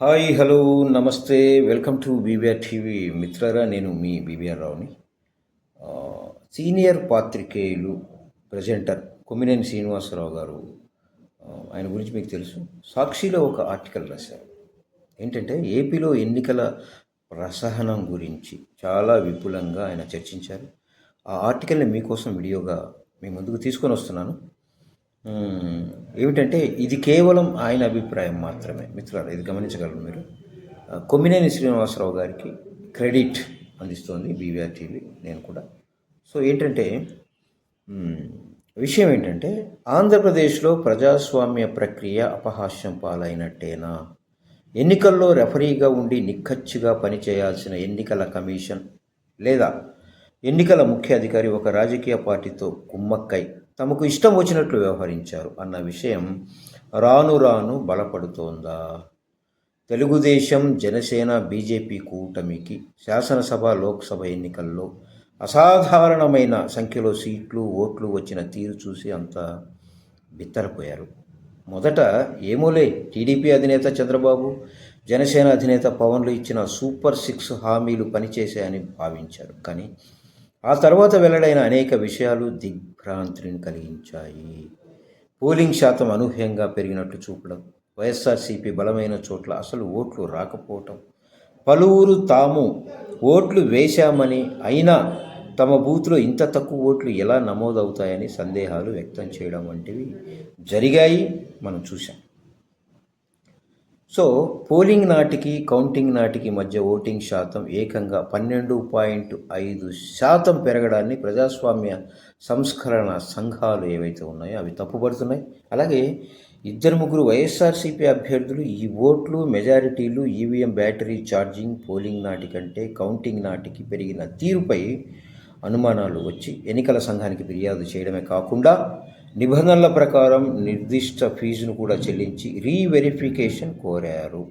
Hi hello నమస్తే. Welcome to BBR TV. మిత్రరా నేను మీ బీబీఆర్ రావుని. సీనియర్ పాత్రికేయులు ప్రజెంటర్ కొమ్మినేని శ్రీనివాసరావు గారు ఆయన గురించి మీకు తెలుసు. సాక్షిలో ఒక ఆర్టికల్ రాశారు. ఏంటంటే ఏపీలో ఎన్నికల ప్రసహనం గురించి చాలా విపులంగా ఆయన చర్చించారు. ఆ ఆర్టికల్ని మీకోసం వీడియోగా మీ ముందుకు తీసుకొని వస్తున్నాను. ఏమిటంటే ఇది కేవలం ఆయన అభిప్రాయం మాత్రమే. మిత్రులు ఇది గమనించగలరు మీరు. కొమ్మినేని శ్రీనివాసరావు గారికి క్రెడిట్ అందిస్తోంది బీవీఆర్ టీవీ నేను కూడా. సో ఏంటంటే విషయం ఏంటంటే ఆంధ్రప్రదేశ్లో ప్రజాస్వామ్య ప్రక్రియ అపహాస్యం పాలైనట్టేనా? ఎన్నికల్లో రెఫరీగా ఉండి నిక్కచ్చిగా పనిచేయాల్సిన ఎన్నికల కమిషన్ లేదా ఎన్నికల ముఖ్య అధికారి ఒక రాజకీయ పార్టీతో కుమ్మక్కై తమకు ఇష్టం వచ్చినట్లు వ్యవహరించారు అన్న విషయం రాను రాను బలపడుతోందా? తెలుగుదేశం జనసేన బీజేపీ కూటమికి శాసనసభ లోక్సభ ఎన్నికల్లో అసాధారణమైన సంఖ్యలో సీట్లు ఓట్లు వచ్చిన తీరు చూసి అంతా బిత్తరపోయారు. మొదట ఏమోలే టీడీపీ అధినేత చంద్రబాబు జనసేన అధినేత పవన్లు ఇచ్చిన సూపర్ సిక్స్ హామీలు పనిచేశాయని భావించారు. కానీ ఆ తర్వాత వెల్లడైన అనేక విషయాలు దిగ్భ్రాంతిని కలిగించాయి. పోలింగ్ శాతం అనూహ్యంగా పెరిగినట్లు చూపడం వైఎస్ఆర్సీపీ బలమైన చోట్ల అసలు ఓట్లు రాకపోవటం పలువురు తాము ఓట్లు వేశామని అయినా తమ బూత్లో ఇంత తక్కువ ఓట్లు ఎలా నమోదవుతాయని సందేహాలు వ్యక్తం చేయడం వంటివి జరిగాయి. మనం చూసాం సో పోలింగ్ నాటికి కౌంటింగ్ నాటికి మధ్య ఓటింగ్ శాతం ఏకంగా పన్నెండు పాయింట్ ఐదు శాతం పెరగడాన్ని ప్రజాస్వామ్య సంస్కరణ సంఘాలు ఏవైతే ఉన్నాయో అవి తప్పుపడుతున్నాయి. అలాగే ఇద్దరు ముగ్గురు వైఎస్ఆర్సీపీ అభ్యర్థులు ఈ ఓట్లు మెజారిటీలు ఈవీఎం బ్యాటరీ ఛార్జింగ్ పోలింగ్ నాటి కంటే కౌంటింగ్ నాటికి పెరిగిన తీరుపై అనుమానాలు వచ్చి ఎన్నికల సంఘానికి ఫిర్యాదు చేయడమే కాకుండా నిబంధనల ప్రకారం నిర్దిష్ట ఫీజును కూడా చెల్లించి రీవెరిఫికేషన్ కోరారు.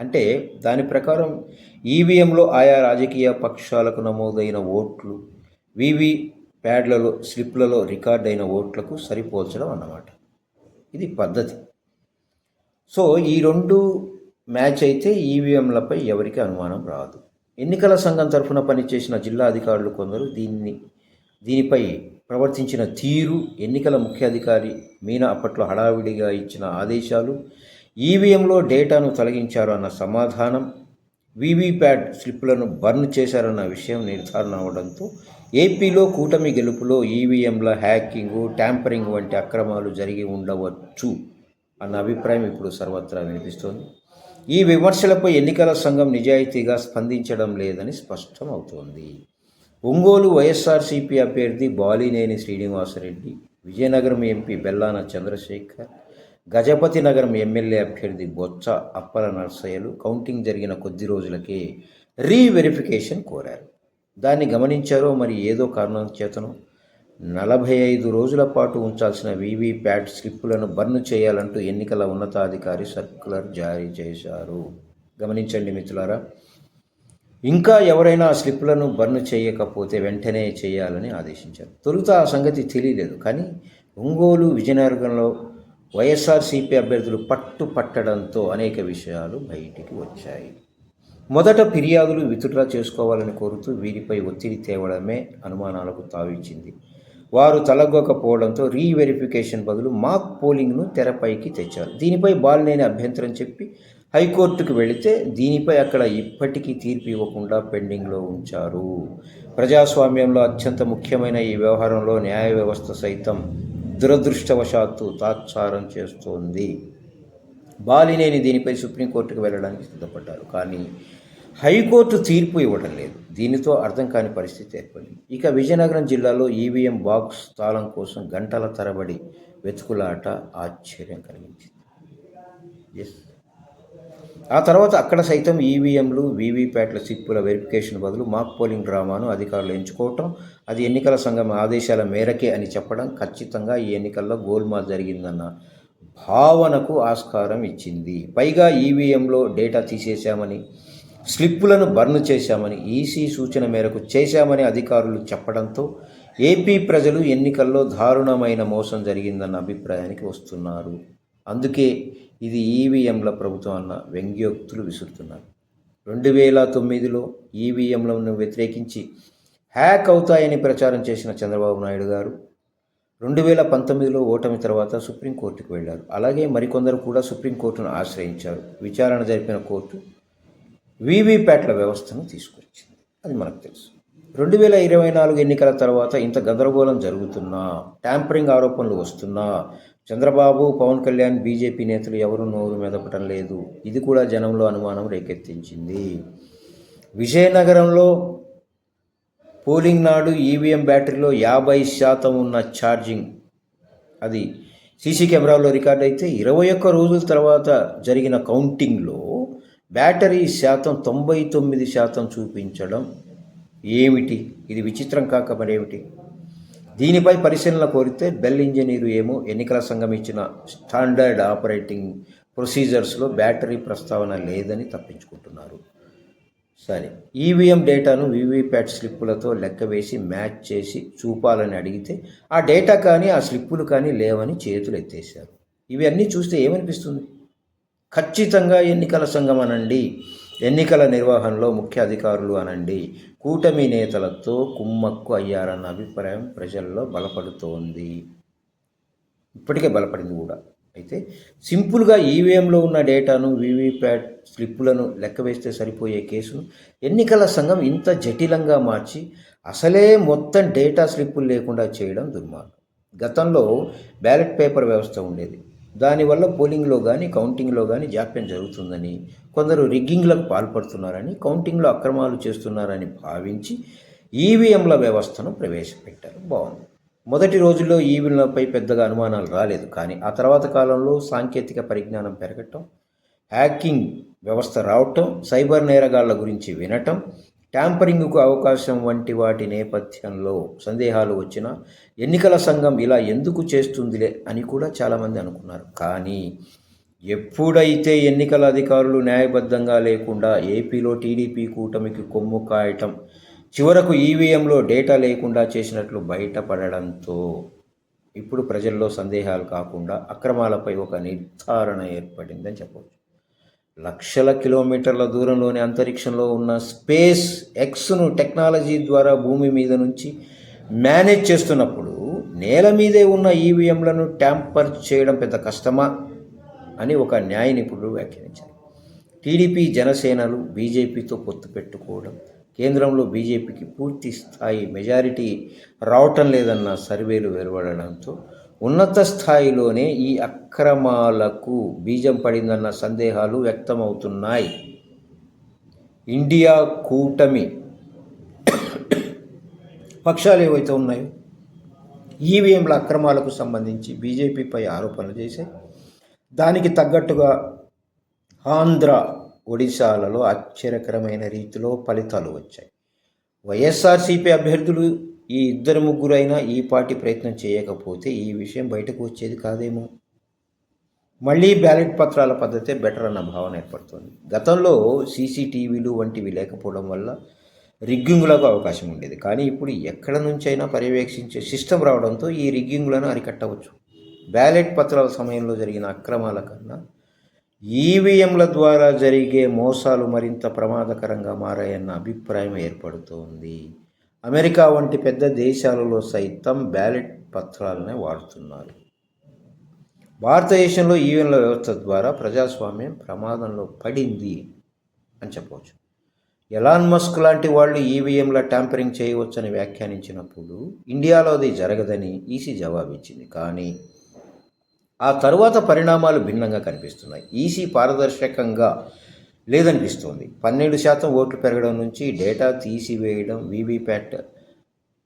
అంటే దాని ప్రకారం ఈవీఎంలో ఆయా రాజకీయ పక్షాలకు నమోదైన ఓట్లు వివి ప్యాడ్లలో స్లిప్లలో రికార్డ్ అయిన ఓట్లకు సరిపోల్చడం అన్నమాట. ఇది పద్ధతి. సో ఈ రెండు మ్యాచ్ అయితే ఈవీఎంలపై ఎవరికి అనుమానం రాదు. ఎన్నికల సంఘం తరఫున పనిచేసిన జిల్లా అధికారులు కొందరు దీన్ని దీనిపై ప్రవర్తించిన తీరు ఎన్నికల ముఖ్య అధికారి మీనా అప్పట్లో హడావిడిగా ఇచ్చిన ఆదేశాలు ఈవీఎంలో డేటాను తొలగించారు అన్న సమాధానం వీవీప్యాట్ స్లిప్లను బర్న్ చేశారన్న విషయం నిర్ధారణ అవడంతో ఏపీలో కూటమి గెలుపులో ఈవీఎంల హ్యాకింగ్ ట్యాంపరింగ్ వంటి అక్రమాలు జరిగి ఉండవచ్చు అన్న అభిప్రాయం ఇప్పుడు సర్వత్రా వినిపిస్తోంది. ఈ విమర్శలపై ఎన్నికల సంఘం నిజాయితీగా స్పందించడం లేదని స్పష్టం అవుతోంది ఒంగోలు వైఎస్ఆర్సీపీ అభ్యర్థి Balineni Srinivasa Reddy Vizianagaram MP Bellana Chandrasekhar Gajapathinagaram MLA అభ్యర్థి బొత్స అప్పల నర్సయ్యలు కౌంటింగ్ జరిగిన కొద్ది రోజులకే రీవెరిఫికేషన్ కోరారు. దాన్ని గమనించారో మరి ఏదో కారణం చేతను నలభై ఐదు రోజుల పాటు ఉంచాల్సిన వీవీప్యాట్ స్లిప్పులను బర్న్ చేయాలంటూ ఎన్నికల ఉన్నతాధికారి సర్క్యులర్ జారీ చేశారు. గమనించండి మిత్రులారా ఇంకా ఎవరైనా స్లిప్లను బర్న్ చేయకపోతే వెంటనే చేయాలని ఆదేశించారు. తొలుత ఆ సంగతి తెలియలేదు కానీ ఒంగోలు విజయనగరంలో వైఎస్ఆర్సీపీ అభ్యర్థులు పట్టు పట్టడంతో అనేక విషయాలు బయటికి వచ్చాయి. మొదట ఫిర్యాదులు విత్డ్రా చేసుకోవాలని కోరుతూ వీరిపై ఒత్తిడి తేవడమే అనుమానాలకు తావిచ్చింది. వారు తలగొకపోవడంతో రీవెరిఫికేషన్ బదులు మాక్ పోలింగ్ను తెరపైకి తెచ్చారు. దీనిపై బాలినేని అభ్యంతరం చెప్పి హైకోర్టుకు వెళితే దీనిపై అక్కడ ఇప్పటికీ తీర్పు ఇవ్వకుండా పెండింగ్లో ఉంచారు. ప్రజాస్వామ్యంలో అత్యంత ముఖ్యమైన ఈ వ్యవహారంలో న్యాయ వ్యవస్థ సైతం దురదృష్టవశాత్తు తాత్సారం చేస్తోంది. బాలినేని దీనిపై సుప్రీంకోర్టుకు వెళ్ళడానికి సిద్ధపడ్డారు. కానీ హైకోర్టు తీర్పు ఇవ్వడం లేదు. దీనితో అర్థం కాని పరిస్థితి ఏర్పడింది. ఇక విజయనగరం జిల్లాలో ఈవీఎం బాక్స్ తాళం కోసం గంటల తరబడి వెతుకులాట ఆశ్చర్యం కలిగించింది. ఎస్ ఆ తర్వాత అక్కడ సైతం ఈవీఎంలు వీవీప్యాట్ల సిప్పుల వెరిఫికేషన్ బదులు మాక్ పోలింగ్ డ్రామాను అధికారులు ఎంచుకోవటం అది ఎన్నికల సంఘం ఆదేశాల మేరకే అని చెప్పడం ఖచ్చితంగా ఈ ఎన్నికల్లో గోల్మాల్ జరిగిందన్న భావనకు ఆస్కారం ఇచ్చింది. పైగా ఈవీఎంలో డేటా తీసేశామని స్లిప్పులను బర్న్ చేశామని ఈసీ సూచన మేరకు చేశామని అధికారులు చెప్పడంతో ఏపీ ప్రజలు ఎన్నికల్లో దారుణమైన మోసం జరిగిందన్న అభిప్రాయానికి వస్తున్నారు. అందుకే ఇది ఈవీఎంల ప్రభుత్వం అన్న వ్యంగ్యోక్తులు విసురుతున్నారు. రెండు వేల తొమ్మిదిలో ఈవీఎంలను వ్యతిరేకించి హ్యాక్ అవుతాయని ప్రచారం చేసిన చంద్రబాబు నాయుడు గారు రెండు వేల పంతొమ్మిదిలో ఓటమి తర్వాత సుప్రీంకోర్టుకు వెళ్ళారు. అలాగే మరికొందరు కూడా సుప్రీంకోర్టును ఆశ్రయించారు. విచారణ జరిపిన కోర్టు వీవీప్యాట్ల వ్యవస్థను తీసుకొచ్చింది. అది మనకు తెలుసు. రెండు వేల ఇరవై నాలుగు ఎన్నికల తర్వాత ఇంత గందరగోళం జరుగుతున్నా ట్యాంపరింగ్ ఆరోపణలు వస్తున్నా చంద్రబాబు పవన్ కళ్యాణ్ బీజేపీ నేతలు ఎవరు నోరు మెదపటం లేదు. ఇది కూడా జనంలో అనుమానం రేకెత్తించింది. విజయనగరంలో పోలింగ్ నాడు ఈవీఎం బ్యాటరీలో యాభై శాతం ఉన్న ఛార్జింగ్ అది సీసీ కెమెరాలో రికార్డ్ అయితే ఇరవై ఒక్క రోజుల తర్వాత జరిగిన కౌంటింగ్లో బ్యాటరీ శాతం తొంభై తొమ్మిది శాతం చూపించడం ఏమిటి? ఇది విచిత్రం కాక మరేమిటి? దీనిపై పరిశీలన కోరితే బెల్ ఇంజనీరు ఏమో ఎన్నికల సంఘం ఇచ్చిన స్టాండర్డ్ ఆపరేటింగ్ ప్రొసీజర్స్లో బ్యాటరీ ప్రస్తావన లేదని తప్పించుకుంటున్నారు. సరే ఈవీఎం డేటాను వీవీప్యాట్ స్లిప్పులతో లెక్క వేసి మ్యాచ్ చేసి చూపాలని అడిగితే ఆ డేటా కానీ ఆ స్లిప్పులు కానీ లేవని చేతులు ఎత్తేశారు. ఇవన్నీ చూస్తే ఏమనిపిస్తుంది? ఖచ్చితంగా ఎన్నికల సంఘం అనండి ఎన్నికల నిర్వహణలో ముఖ్య అధికారులు అనండి. కూటమి నేతలతో కుమ్మక్కు అయ్యారన్న అభిప్రాయం ప్రజల్లో బలపడుతోంది. ఇప్పటికే బలపడింది కూడా. అయితే సింపుల్గా ఈవీఎంలో ఉన్న డేటాను వీవీప్యాట్ స్లిప్పులను లెక్క వేస్తే సరిపోయే కేసును ఎన్నికల సంఘం ఇంత జటిలంగా మార్చి అసలే మొత్తం డేటా స్లిప్పులు లేకుండా చేయడం దుర్మార్గం. గతంలో బ్యాలెట్ పేపర్ వ్యవస్థ ఉండేది. దానివల్ల పోలింగ్లో కానీ కౌంటింగ్లో కానీ జాప్యం జరుగుతుందని కొందరు రిగ్గింగ్లకు పాల్పడుతున్నారని కౌంటింగ్లో అక్రమాలు చేస్తున్నారని భావించి ఈవీఎంల వ్యవస్థను ప్రవేశపెట్టారు. బాగుంది. మొదటి రోజుల్లో ఈవీఎంలపై పెద్దగా అనుమానాలు రాలేదు. కానీ ఆ తర్వాత కాలంలో సాంకేతిక పరిజ్ఞానం పెరగటం హ్యాకింగ్ వ్యవస్థ రావటం సైబర్ నేరగాళ్ళ గురించి వినటం ట్యాంపరింగ్కు అవకాశం వంటి వాటి నేపథ్యంలో సందేహాలు వచ్చినా ఎన్నికల సంఘం ఇలా ఎందుకు చేస్తుందిలే అని కూడా చాలామంది అనుకున్నారు. కానీ ఎప్పుడైతే ఎన్నికల అధికారులు న్యాయబద్ధంగా లేకుండా ఏపీలో టీడీపీ కూటమికి కొమ్ము కాయటం చివరకు ఈవీఎంలో డేటా లేకుండా చేసినట్లు బయటపడడంతో ఇప్పుడు ప్రజల్లో సందేహాలు కాకుండా అక్రమాలపై ఒక నిర్ధారణ ఏర్పడిందని చెప్పవచ్చు. లక్షల కిలోమీటర్ల దూరంలోని అంతరిక్షంలో ఉన్న స్పేస్ ఎక్స్ను టెక్నాలజీ ద్వారా భూమి మీద నుంచి మేనేజ్ చేస్తున్నప్పుడు నేల మీదే ఉన్న ఈవీఎంలను ట్యాంపర్ చేయడం పెద్ద కష్టమా అని ఒక న్యాయ నిపుణుడు వ్యాఖ్యానించారు. టీడీపీ జనసేనలు బీజేపీతో పొత్తు పెట్టుకోవడం కేంద్రంలో బీజేపీకి పూర్తి స్థాయి మెజారిటీ రావటం లేదన్న సర్వేలు వెలువడడంతో ఉన్నత స్థాయిలోనే ఈ అక్రమాలకు బీజం పడిందన్న సందేహాలు వ్యక్తమవుతున్నాయి. ఇండియా కూటమి పక్షాలు ఏవైతే ఉన్నాయో ఈవీఎంల అక్రమాలకు సంబంధించి బీజేపీపై ఆరోపణలు చేశాయి. దానికి తగ్గట్టుగా ఆంధ్ర ఒడిశాలలో ఆశ్చర్యకరమైన రీతిలో ఫలితాలు వచ్చాయి. వైఎస్ఆర్సీపీ అభ్యర్థులు ఈ ఇద్దరు ముగ్గురైనా ఈ పార్టీ ప్రయత్నం చేయకపోతే ఈ విషయం బయటకు వచ్చేది కాదేమో? మళ్ళీ బ్యాలెట్ పత్రాల పద్ధతే బెటర్ అన్న భావన ఏర్పడుతుంది. గతంలో సీసీటీవీలు వంటివి లేకపోవడం వల్ల రిగ్గింగులకు అవకాశం ఉండేది. కానీ ఇప్పుడు ఎక్కడ నుంచైనా పర్యవేక్షించే సిస్టమ్ రావడంతో ఈ రిగ్గింగులను అరికట్టవచ్చు. బ్యాలెట్ పత్రాల సమయంలో జరిగిన అక్రమాల కన్నా ఈవీఎంల ద్వారా జరిగే మోసాలు మరింత ప్రమాదకరంగా మారాయన్న అభిప్రాయం ఏర్పడుతోంది. అమెరికా వంటి పెద్ద దేశాలలో సైతం బ్యాలెట్ పత్రాలనే వాడుతున్నారు. భారతదేశంలో ఈవీఎంల వ్యవస్థ ద్వారా ప్రజాస్వామ్యం ప్రమాదంలో పడింది అని చెప్పవచ్చు. ఎలాన్ మస్క్ లాంటి వాళ్ళు ఈవీఎంల ట్యాంపరింగ్ చేయవచ్చని వ్యాఖ్యానించినప్పుడు ఇండియాలో అది జరగదని ఈసీ జవాబిచ్చింది. కానీ ఆ తరువాత పరిణామాలు భిన్నంగా కనిపిస్తున్నాయి. ఈసీ పారదర్శకంగా లేదనిపిస్తోంది. పన్నెండు శాతం ఓట్లు పెరగడం నుంచి డేటా తీసివేయడం వీవీప్యాట్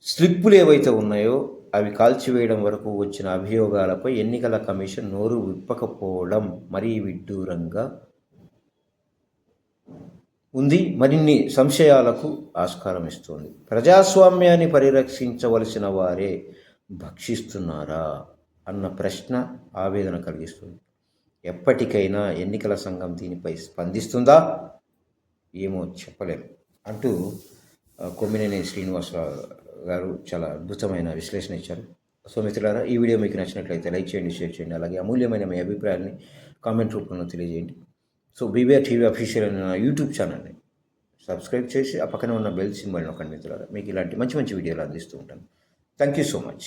స్లిప్పులు ఏవైతే ఉన్నాయో అవి కాల్చివేయడం వరకు వచ్చిన అభియోగాలపై ఎన్నికల కమిషన్ నోరు విప్పకపోవడం మరీ విడ్డూరంగా ఉంది. మరిన్ని సంశయాలకు ఆస్కారం ఇస్తోంది ప్రజాస్వామ్యాన్ని పరిరక్షించవలసిన వారే భక్షిస్తున్నారా అన్న ప్రశ్న ఆవేదన కలిగిస్తుంది. ఎప్పటికైనా ఎన్నికల సంఘం దీనిపై స్పందిస్తుందా? ఏమో చెప్పలేము అంటూ కొమ్మినేని శ్రీనివాసరావు గారు చాలా అద్భుతమైన విశ్లేషణ ఇచ్చారు. సో మిత్రులారా ఈ వీడియో మీకు నచ్చినట్లయితే లైక్ చేయండి షేర్ చేయండి అలాగే అమూల్యమైన మీ అభిప్రాయాన్ని కామెంట్ రూపంలో తెలియజేయండి. సో బీబీఆర్ టీవీ అఫీషియల్ అనే నా యూట్యూబ్ ఛానల్ని సబ్స్క్రైబ్ చేసి ఆ పక్కన ఉన్న బెల్ సింబల్ నొక్కండి మిత్రులారా. మీకు ఇలాంటి మంచి మంచి వీడియోలు అందిస్తూ ఉంటాను. Thank you so much.